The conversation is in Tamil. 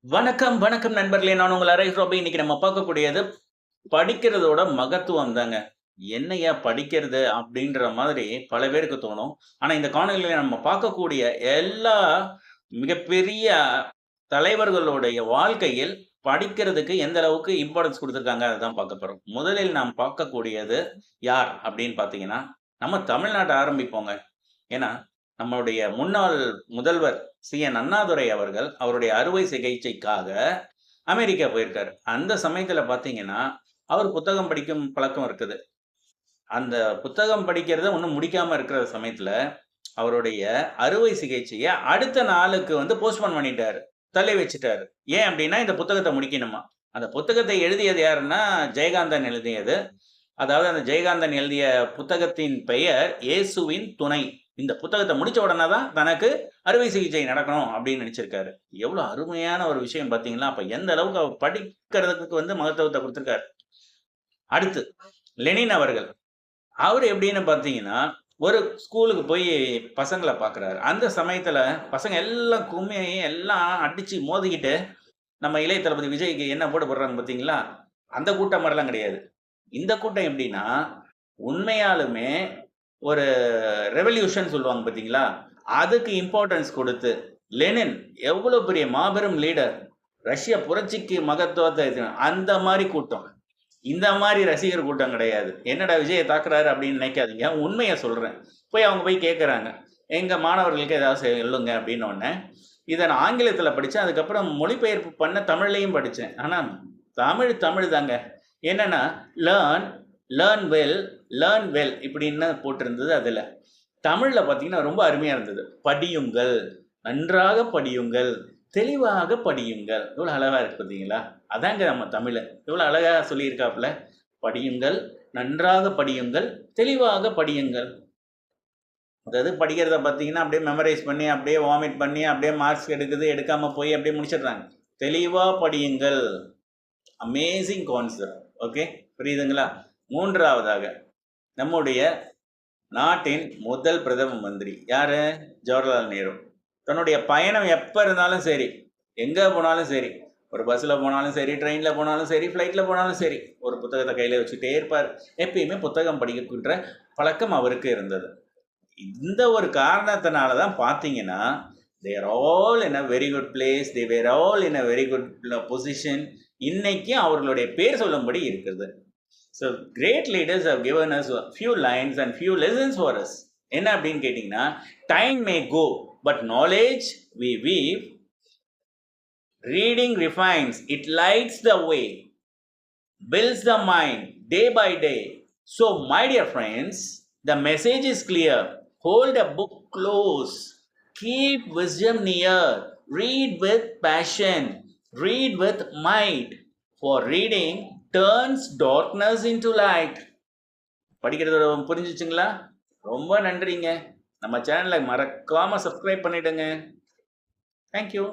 வணக்கம், வணக்கம் நண்பர்களே. நான் உங்கள் அரை ரோபி. இன்னைக்கு நம்ம பார்க்கக்கூடியது படிக்கிறதோட மகத்துவம் தாங்க. என்னய்யா படிக்கிறது அப்படின்ற மாதிரி பல பேருக்கு தோணும். ஆனா இந்த காணொலியில நம்ம பார்க்கக்கூடிய எல்லா மிகப்பெரிய தலைவர்களுடைய வாழ்க்கையில் படிக்கிறதுக்கு எந்த அளவுக்கு இம்பார்ட்டன்ஸ் கொடுத்துருக்காங்க அதுதான் பார்க்க போறோம். முதலில் நாம் பார்க்கக்கூடியது யார் அப்படின்னு பார்த்தீங்கன்னா, நம்ம தமிழ்நாட்டை ஆரம்பிப்போங்க. ஏன்னா, நம்மளுடைய முன்னாள் முதல்வர் சி என் அண்ணாதுரை அவர்கள் அவருடைய அறுவை சிகிச்சைக்காக அமெரிக்கா போயிருக்காரு. அந்த சமயத்தில் பார்த்தீங்கன்னா, அவர் புத்தகம் படிக்கும் பழக்கம் இருக்குது. அந்த புத்தகம் படிக்கிறத ஒன்றும் முடிக்காமல் இருக்கிற சமயத்தில் அவருடைய அறுவை சிகிச்சையை அடுத்த நாளுக்கு வந்து போஸ்ட்போன் பண்ணிட்டாரு. தள்ளி வச்சுட்டாரு. ஏன் அப்படின்னா, இந்த புத்தகத்தை முடிக்கணுமா. அந்த புத்தகத்தை எழுதியது யாருன்னா, ஜெயகாந்தன் எழுதியது. அதாவது அந்த ஜெயகாந்தன் எழுதிய புத்தகத்தின் பெயர் இயேசுவின் துணை. இந்த புத்தகத்தை முடிச்ச உடனே தான் தனக்கு அறுவை சிகிச்சை நடக்கணும் அப்படின்னு நினைச்சிருக்காரு. எவ்வளோ அருமையான ஒரு விஷயம் பார்த்தீங்களா? அப்ப எந்த அளவுக்கு அவர் படிக்கிறதுக்கு வந்து மகத்துவத்தை கொடுத்துருக்காரு அடுத்து லெனின் அவர்கள். அவர் எப்படின்னு பார்த்தீங்கன்னா, ஒரு ஸ்கூலுக்கு போய் பசங்களை பார்க்குறாரு. அந்த சமயத்தில் பசங்க எல்லாம் கும்மி எல்லாம் அடித்து மோதிக்கிட்டு, நம்ம இளைய தளபதி விஜய்க்கு என்ன போட போடுறாங்க பார்த்தீங்களா? அந்த கூட்டம் மாதிரிலாம் கிடையாது. இந்த கூட்டம் எப்படின்னா, உண்மையாலுமே ஒரு ரெவல்யூஷன் சொல்லுவாங்க பார்த்தீங்களா? அதுக்கு இம்பார்ட்டன்ஸ் கொடுத்து லெனின் எவ்வளோ பெரிய மாபெரும் லீடர். ரஷ்ய புரட்சிக்கு மகத்துவத்தை அந்த மாதிரி கூட்டம். இந்த மாதிரி ரசிகர் கூட்டம் கிடையாது. என்னடா விஜயை தாக்குறாரு அப்படின்னு நினைக்காதீங்க. உண்மையை சொல்கிறேன் போய் அவங்க போய் கேட்குறாங்க எங்கள் மாணவர்களுக்கு ஏதாவது சொல்லுங்க அப்படின்னோனே, இதை நான் ஆங்கிலத்தில் படித்தேன் அதுக்கப்புறம் மொழிபெயர்ப்பு பண்ண தமிழ்லையும் படித்தேன் ஆனால் தமிழ் தமிழ் தாங்க. என்னென்னா learn, learn well, learn well இப்படின்னு போட்டிருந்தது அதில் தமிழில் பார்த்தீங்கன்னா ரொம்ப அருமையாக இருந்தது. படியுங்கள், நன்றாக படியுங்கள், தெளிவாக படியுங்கள். எவ்வளோ அழகாக இருக்கு பார்த்தீங்களா? அதாங்க நம்ம தமிழை எவ்வளோ அழகாக சொல்லியிருக்காப்புல படியுங்கள், நன்றாக படியுங்கள், தெளிவாக படியுங்கள். அதாவது படிக்கிறத பார்த்தீங்கன்னா, அப்படியே மெமரைஸ் பண்ணி, அப்படியே வாமிட் பண்ணி, அப்படியே மார்க்ஸ் எடுக்குது, எடுக்காமல் போய் அப்படியே முடிச்சிடுறாங்க. தெளிவாக படியுங்கள். Amazing concept. ஓகே. புரியுதுங்களா? மூன்றாவதாக நம்முடைய நாட்டின் முதல் பிரதம மந்திரி யாரு? ஜவஹர்லால் நேரு. தன்னுடைய பயணம் எப்போ இருந்தாலும் சரி, எங்கே போனாலும் சரி, ஒரு பஸ்ஸில் போனாலும் சரி, ட்ரெயினில் போனாலும் சரி, ஃப்ளைட்டில் போனாலும் சரி, ஒரு புத்தகத்தை கையில் வச்சுட்டே இருப்பார் எப்பயுமே புத்தகம் படிக்கின்ற பழக்கம் அவருக்கு இருந்தது. இந்த ஒரு காரணத்தினால தான் பார்த்தீங்கன்னா, there all in a very good place. They were all in a very good position. இன்னைக்கு அவர்களுடைய பேர் சொல்லும்படி இருக்கிறது. So great leaders have given us few lines and few lessons for us. என்ன அப்படின்னு கேட்டீங்கன்னா, time may go but knowledge we weave. Reading refines. It lights the way. Builds the mind day by day. So, my dear friends, the message is clear. Hold a book close. Keep wisdom near. Read with passion. Read with might. For reading turns darkness into light படிக்கிறது புரிஞ்சிச்சுங்களா ரொம்ப நன்றிங்க. நம்ம சேனலை மறக்காமல் சப்ஸ்கிரைப் பண்ணிவிடுங்க தேங்க் யூ.